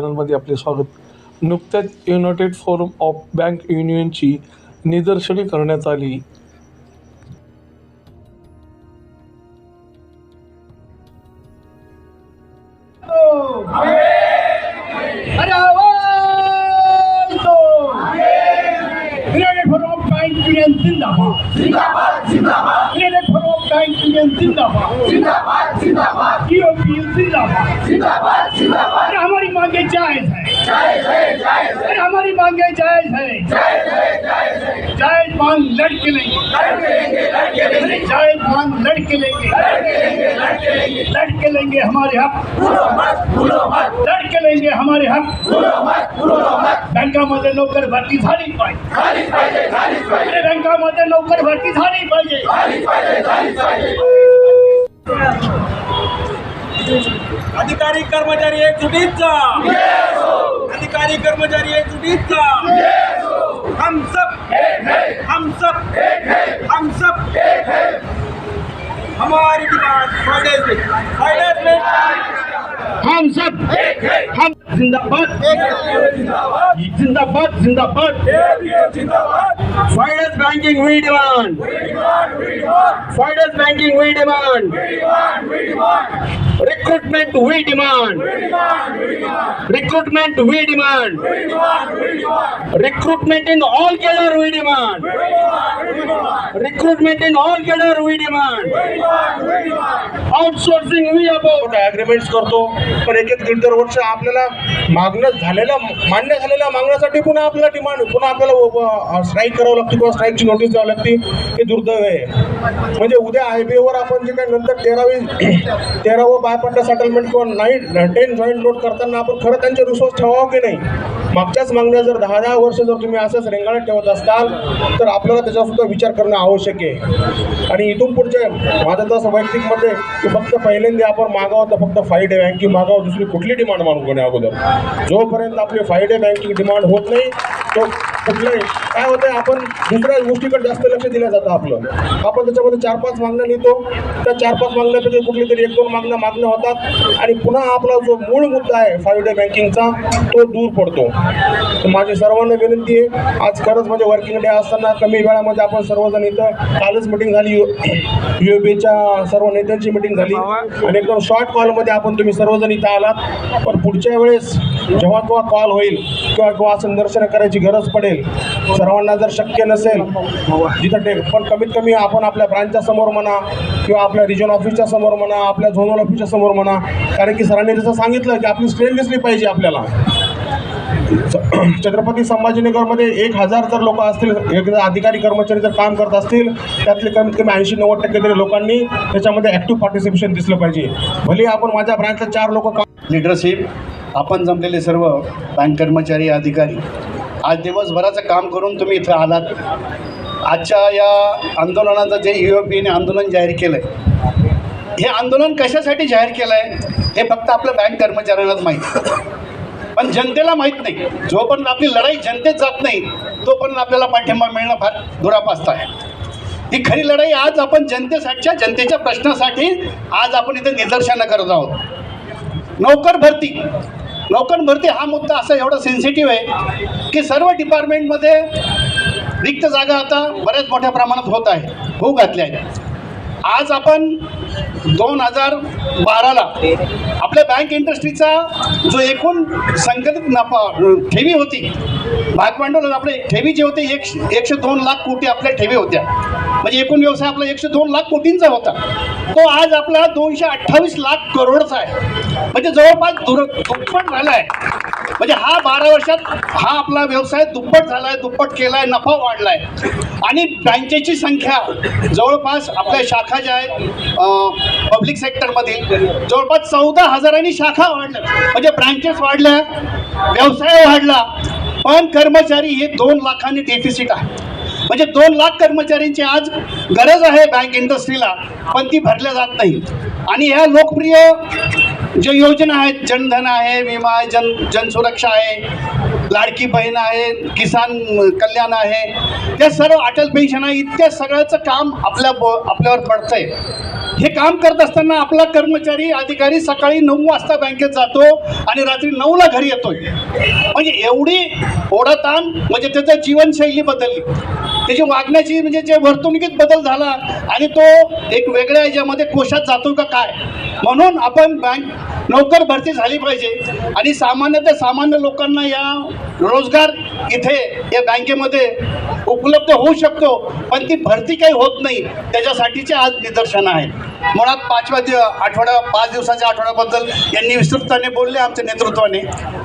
चॅनलमध्ये आपले स्वागत. नुकत्याच युनायटेड फोरम ऑफ बँक युनियनची निदर्शने करण्यात आली. जिंदाबाद जिंदाबाद जिंदाबाद. United for of bank union जिंदाबाद. जिंदाबाद जिंदाबाद. जिंदाबाद. जिंदाबाद जिंदाबाद अरे हमारी मांगे जायज है। जय जय जय जय अरे हमारी मांगे जायज है। जय जय जय जय जायज मांग लड़के लेंगे। लड़के लेंगे लड़के अरे लेंगे जायज मांग लड़के लेंगे। लड़के लेंगे लड़के लेंगे। लड़के लेंगे हमारे हक। भूलो मत भूलो मत। लड़के लेंगे हमारे हक। भूलो मत भूलो मत। बँकामध्ये नोकर भरती झाली पाहिजे झालीच पाहिजे झालीच पाहिजे अरे बँकामध्ये नोकर भरती झाली पाहिजे झालीच पाहिजे झालीच जा अधिकारी कर्मचारी एकजुटीचा अधिकारी कर्मचारी हम सब हम सब हम सब हमारी डिमांड फाइडेज में. फाइडेज में. हम सब हम जिंदाबाद. जिंदाबाद जिंदाबाद. Finance banking we demand finance banking we demand recruitment we demand recruitment we demand recruitment in all cadre we demand. Recruitment in all cadre we demand. Outsourcing we about. Agreements करतो पण एक एक दीड दर वर्ष आपल्याला मागणं झालेल्या मान्य झालेल्या मागण्यासाठी पुन्हा आपल्याला डिमांड पुन्हा आपल्याला स्ट्राईक करावं लागते किंवा स्ट्राईकची नोटीस द्यावी लागते. हे दुर्दैव आहे. म्हणजे उद्या आय बी आपण जे काही नंतर तेरावी तेरावं बायपट्टा सेटलमेंट किंवा नाईन टेन जॉईंट लोड करताना आपण खरं त्यांचे रिसोर्स ठेवावं की नाही? मागच्याच मागण्या जर दहा दहा वर्ष जर तुम्ही असंच रेंगाळत ठेवत असाल तर आपल्याला त्याच्यासुद्धा विचार करणं आवश्यक आहे. आणि इथून पुढचे माझं तसं वैयक्तिकमध्ये की फक्त पहिल्यांदा आपण मागावं तर फक्त फाय डे बँकिंग मागावं दुसरी कुठली डिमांड मानू कोणी अगोदर? जोपर्यंत आपली फाय डे बँकिंग डिमांड होत नाही तो कुठलंही काय होतं आपण दुसऱ्या गोष्टीकडे जास्त लक्ष दिलं जातं आपलं. आपण त्याच्यामध्ये चार पाच मागण्या लिहितो. त्या चार पाच मागण्यापैकी कुठली तरी एक दोन मागण्या मागण्या होतात. आणि पुन्हा आपला जो मूळ मुद्दा आहे फाईव्ह डे बँकिंगचा तो दूर पडतो. तर माझी सर्वांना विनंती आहे आज खरंच म्हणजे वर्किंग डे असताना कमी वेळामध्ये आपण सर्वजण इथं कालच मिटिंग झाली यू यू बीच्या सर्व नेत्यांची मिटिंग झाली. आणि एकदम शॉर्ट कॉलमध्ये आपण तुम्ही सर्वजण इथं आलात. पण पुढच्या वेळेस जेव्हा केव्हा कॉल होईल किंवा केव्हा संदर्शन करायची गरज पडेल सर्वांना जर शक्य नसेल जिथं टेक पण कमीत कमी आपण आपल्या ब्रांचच्या समोर म्हणा किंवा आपल्या रिजन ऑफिसच्या समोर म्हणा आपल्या झोनल ऑफिसच्या समोर म्हणा. कारण की सरांनी जसं सांगितलं की आपली स्ट्रेंथ दिसली पाहिजे आपल्याला. छत्रपती संभाजीनगरमध्ये एक हजार जर लोक असतील एक अधिकारी कर्मचारी जर काम करत असतील त्यातले कमीत कमी ऐंशी नव्वद टक्के तरी लोकांनी त्याच्यामध्ये ॲक्टिव्ह पार्टिसिपेशन दिसलं पाहिजे. भले आपण माझ्या ब्रँचला चार लोक काम लिडरशिप आपण जमलेले सर्व बँक कर्मचारी अधिकारी आज दिवसभराचं काम करून तुम्ही इथं आलात. आजच्या या आंदोलनाचं जे यू एफ बीने आंदोलन जाहीर केलं आहे हे आंदोलन कशासाठी जाहीर केलं आहे हे फक्त आपल्या बँक कर्मचाऱ्यांनाच माहीत. पण जनतेला माहीत नाही. जोपर्यंत आपली लढाई जनतेत जात नाही तोपर्यंत आपल्याला पाठिंबा मिळणं फार दुरापास्त आहे. ही खरी लढाई आज आपण जनतेसाठीच्या जनतेच्या प्रश्नासाठी आज आपण इथे निदर्शनं करत आहोत. नोकर भरती. नोकर भरती हा मुद्दा असा एवढा सेन्सिटिव्ह आहे की सर्व डिपार्टमेंटमध्ये रिक्त जागा आता बऱ्याच मोठ्या प्रमाणात होत आहे. होऊ घातल्या आहेत. आज आपण दोन हजार बाराला आपल्या बँक इंडस्ट्रीचा जो एकूण संकलित नफा ठेवी होती भागभांडवल आपले ठेवी जे होते एक एकशे दोन लाख कोटी आपल्या ठेवी होत्या. म्हणजे एकूण व्यवसाय आपला एकशे दोन लाख कोटींचा होता. तो आज आपला दोनशे अठ्ठावीस लाख करोडचा आहे. म्हणजे जवळपास दुर दुप्पट झाला आहे म्हणजे हा बारा वर्षात हा आपला व्यवसाय दुप्पट झाला आहे दुप्पट केला आहे नफा वाढला आहे आणि बँकेची संख्या जवळपास आपल्या शाखा ज्या आहेत पब्लिक सेक्टरमधील जवळपास चौदा हजारांनी शाखा वाढल्या. म्हणजे ब्रँचेस वाढल्या व्यवसाय वाढला. पण कर्मचारी हे दोन लाखांनी डेफिसिट आहे. म्हणजे दोन लाख कर्मचाऱ्यांची आज गरज आहे बँक इंडस्ट्रीला पण ती भरल्या जात नाही. आणि ह्या लोकप्रिय ज्या योजना आहेत जनधन आहे विमा आहे जन जनसुरक्षा आहे लाडकी बहीण आहे किसान कल्याण आहे त्या सर्व अटल पेन्शन आहे इतक्या सगळ्याचं काम आपल्या आपल्यावर पडतंय. हे काम करत असताना आपला कर्मचारी अधिकारी सकाळी नऊ वाजता बँकेत जातो आणि रात्री नऊला घरी येतोय. म्हणजे एवढी ओढाताण म्हणजे त्याचं जीवनशैली बदलली. त्याची वागण्याची म्हणजे जे वर्तणुकीत बदल झाला आणि तो एक वेगळ्या याच्यामध्ये कोशात जातो का काय? म्हणून आपण बँक नोकर भरती झाली पाहिजे. आणि सामान्यतः सामान्य लोकांना या रोजगार इथे या बँकेमध्ये उपलब्ध होऊ शकतो. पण ती भरती काही होत नाही. त्याच्यासाठीचे आज निदर्शनं आहेत. मुळात पाचव्या दिव आठवडा पाच दिवसाच्या आठवड्याबद्दल यांनी विस्तृतपणे बोलले आमच्या नेतृत्वाने.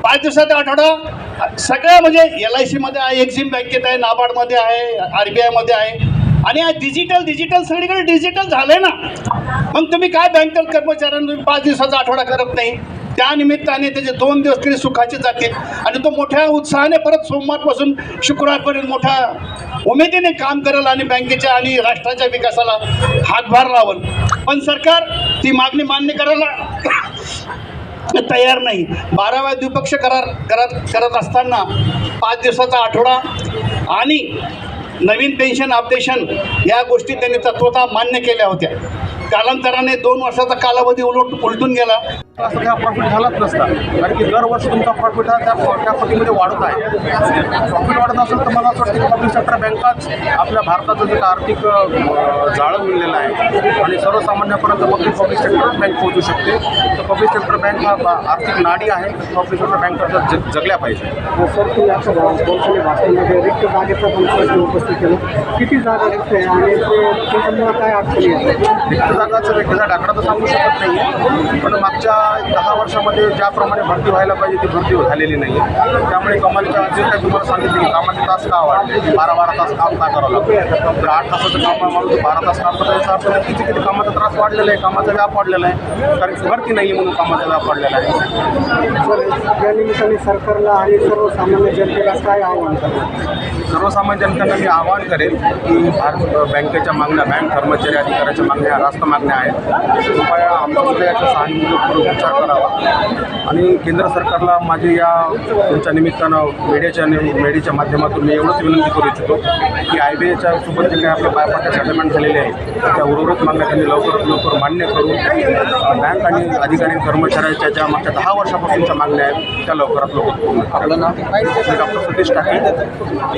पाच दिवसाचा आठवडा सगळ्या म्हणजे एल आय सीमध्ये आहे एक्झिम बँकेत आहे नाबार्डमध्ये आहे आर बी आयमध्ये आहे. आणि हा डिजिटल डिजिटल सगळीकडे डिजिटल झालं आहे ना. मग तुम्ही काय बँकेत कर्मचाऱ्यांना पाच दिवसाचा आठवडा करत नाही? त्यानिमित्ताने त्याचे दोन दिवस तरी सुखाचे जातील. आणि तो मोठ्या उत्साहाने परत सोमवारपासून शुक्रवारपर्यंत मोठ्या उमेदीने काम करेल आणि बँकेच्या आणि राष्ट्राच्या विकासाला हातभार लावल. पण सरकार ती मागणी मान्य करायला तयार नाही. बाराव्या द्विपक्ष करार करत करत असताना पाच दिवसाचा आठवडा आणि नवीन पेन्शन अपडेशन या गोष्टी त्यांनी तत्वता मान्य केल्या होत्या. कालांतराने दोन वर्षाचा कालावधी उलट उलटून गेला. असं काय प्रॉफिट झालाच नसता. कारण की दरवर्षी तुमचा प्रॉफिट हा त्या त्या पटीमध्ये वाढत आहे. प्रॉफिट वाढत असेल तर मला असं वाटतं की पब्लिक सेक्टर बँकाच आपल्या भारताचं जे आर्थिक जाळं मिळलेलं आहे आणि सर्वसामान्यापर्यंत पब्लिक पब्लिक सेक्टरच बँक पोहोचू शकते. तर पब्लिक सेक्टर बँक हा बा- आर्थिक नाडी आहे. पब्लिक सेक्टर बँका जग जगल्या पाहिजे. भाषणामध्ये रिक्त जागेचा पण उपस्थित केला. किती जागा रिक्त आहे आणि ते काय अडचणी येतात रिक्त जागाचं व्यक्तीचा आकडा तर सांगू शकत नाही पण मागच्या दहा वर्षामध्ये ज्याप्रमाणे भरती व्हायला पाहिजे ती भरती झालेली नाही. आहे त्यामुळे कमालीच्या जे काही तुम्हाला सांगितलं की कामाचे तास का वाढले बारा बारा तास काम का करावं लागतं तर आठ तासाचं काम माणूस बारा तास काम करतो याचा अर्थ नाही किती किती कामाचा त्रास वाढलेला आहे कामाचा व्याप वाढलेला आहे. कारण भरती नाही म्हणून कामाचा व्याप वाढलेला आहे. सर त्या निमित्ताने सरकारला आणि सर्वसामान्य जनतेला काय आव्हान करणार सर्वसामान्य जनतेला मी आवाहन करेन की भारत बँकेच्या मागण्या बँक कर्मचारी अधिकाऱ्याच्या मागण्या रास्त मागण्या आहेत. कृपया आमचा सुद्धा सहानुभूतीपूर्वक विचार करावा. आणि केंद्र सरकारला माझी या तुमच्या निमित्तानं मीडियाच्या मीडियाच्या माध्यमातून मी एवढंच विनंती करू इच्छितो की आय बी एच्या सोबत जे काही आपल्या बायपाट्या सेटलमेंट झालेले आहे त्या उर्वरित मागण्या त्यांनी लवकरात लवकर मान्य करून बँक आणि अधिकारी कर्मचाऱ्यांच्या ज्या मागच्या दहा वर्षापासूनच्या मागण्या आहेत त्या लवकरात लवकर पूर्ण कराव्या. मी डॉक्टर सतीश टाके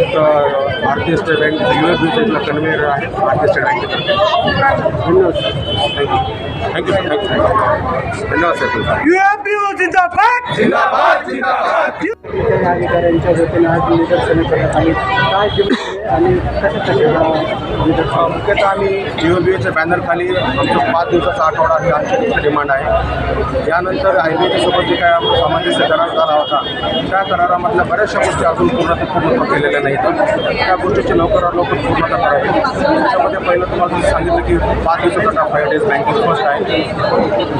एक Bharatiya state bank U S बीचा कन्व्हेयर आहे भारतीय स्टेट बँकेतर्फे. Thank you thank you thank you धन्यवाद सर अधिकाऱ्यांच्या वतीने आज निदर्शने करण्यात आली काय आणि मुख्यतः आम्ही जिओ बी एच्या बॅनरखाली आमचं पाच दिवसाचा आठवडा ही आमची मुख्य डिमांड आहे. यानंतर आय बी एच्या सोबत जे काय आमचा सामंजस्य करार झाला होता त्या करारामधल्या बऱ्याचशा गोष्टी अजून पूर्ण पूर्णत्व केलेल्या नाहीत. त्या गोष्टीची लवकरात लवकर पूर्णता करावी. पहिलं तुम्हाला सांगितलं की पाच दिवसाचा फाईव्ह डेज बँकिंग फर्स्ट आहे.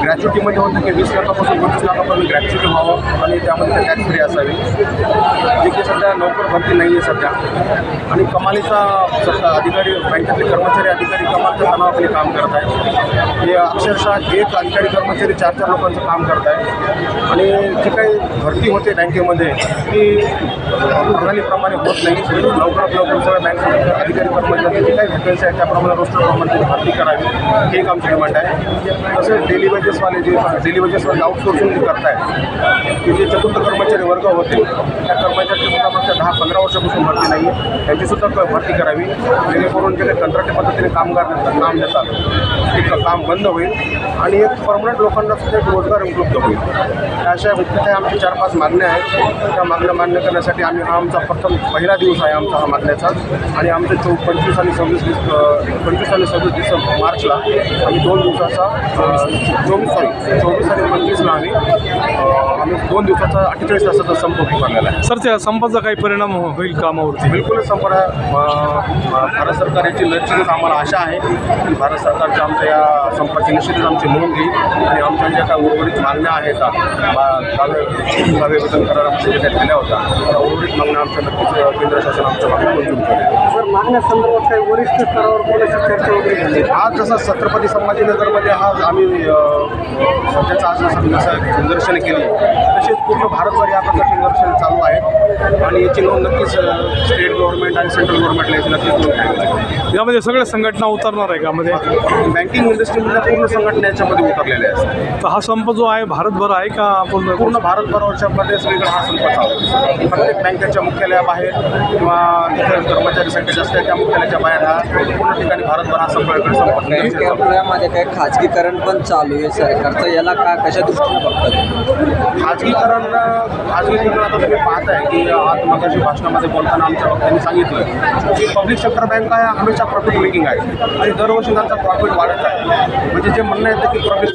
ग्रॅच्युटीमध्ये होतं की वीस लाखापासून पंचवीस लाखापर्यंत ग्रॅच्युटी व्हावं आणि त्यामध्ये टॅक्स फ्री असावी. जे की सध्या नोकर भरती नाही आहे सध्या. आणि कमालीचा सध्या अधिकारी बँकेतले कर्मचारी अधिकारी कमालच्या तणावाखाली काम करत आहे हे अक्षरशः एक अधिकारी कर्मचारी चार चार लोकांचं काम करत आहे आणि जी काही भरती होते बँकेमध्ये ती प्रणालीप्रमाणे होत नाही. लवकरात लवकर सगळ्या बँक अधिकारी कर्मचारी जी काही व्हॅकन्सी आहेत प्रमाणात रोस्टरप्रमाणे प्रमाणात भरती करावी हे एक आमची डिमांड आहे. तसेच डेली वेजेसवाले जे डेली वेजेसवाले आउटसोर्सिंग जे करतायत की जे चतुर्थ कर्मचारी वर्ग होते त्या कर्मचाऱ्यांची सुद्धा मागच्या दहा पंधरा वर्षापासून भरती नाही आहे त्यांचीसुद्धा भरती करावी. जेणेकरून जे काही कंत्राटी पद्धतीने कामगार देतात काम देतात ते काम बंद होईल आणि एक परमनंट लोकांना सुद्धा एक रोजगार उपलब्ध होईल. त्या अशा मुख्यतः आमच्या चार पाच मागण्या आहेत. त्या मागण्या मान्य करण्यासाठी आम्ही हा आमचा प्रथम पहिला दिवस आहे आमचा हा मागण्याचा. आणि आमचे चौ पंचवीस आणि सव्वीस पंचवीस आणि सव्वीस डिसेंबर मार्चला आम्ही दोन दिवसाचा चोवीस सॉरी चोवीस आणि पंचवीसला आम्ही आम्ही दोन दिवसाचा अठ्ठेचाळीस तासाचा संप पुकारलेला आहे. सर त्या संपाचा काही परिणाम हो- होईल कामावरती? बिलकुलच संपर्क भारत सरकार याची निश्चितच आम्हाला आशा आहे की भारत सरकारच्या आमच्या या संपाची निश्चितच आमची नोंद घेईल आणि आमच्या ज्या काही उर्वरित मागण्या आहेत गावे बदल करारामध्ये जे काही दिल्या होत्या त्या उर्वरित मागण्या आमच्या नक्कीच केंद्र शासन आमच्या मागण्या मंजूर करेल. सर मागण्यासंदर्भात काही वरिष्ठ स्तरावर कोणाशी चर्चा वगैरे झाली. आज जसा छत्रपती संभाजीनगरमध्ये हा आम्ही अ, सध्याचा आज जसं जसं केली तसेच पूर्ण भारतभर या प्रकारचे निदर्शन चालू आहे आणि याची नोंद नक्कीच स्टेट गव्हर्नमेंट आणि सेंट्रल गव्हर्नमेंटला याची नक्कीच नोंद घ्यावी लागेल यामध्ये सगळ्या संघटना उतरणार आहे का? मध्ये बँकिंग इंडस्ट्रीमधल्या पूर्ण संघटना याच्यामध्ये उतरलेल्या असतात तर हा संप जो आहे भारतभर आहे का पूर्ण? पूर्ण भारतभरावरच्या मध्ये सगळीकडे हा संप चालू आहे. प्रत्येक बँकेच्या मुख्यालयाबाहेर किंवा तिथे कर्मचारी संख्या जास्त आहे त्या मुख्यालयाच्या बाहेर हा पूर्ण ठिकाणी भारतभर हा संप आपल्यामध्ये काही खाजगीकरण पण चालू आहे सरकारचं. याला का कशा दृष्टीने बघतात? खाजगीकरण खाजगीकरण आता तुम्ही पाहताय की आज मगाशी भाषणामध्ये बोलताना आमच्या वक्त्यांनी सांगितलं की पब्लिक सेक्टर बँका आहे हमेशा प्रॉफिट मेकिंग आहे. आणि दरवर्षी त्यांचा प्रॉफिट वाढत आहे. म्हणजे जे म्हणणं येतं की प्रॉफिट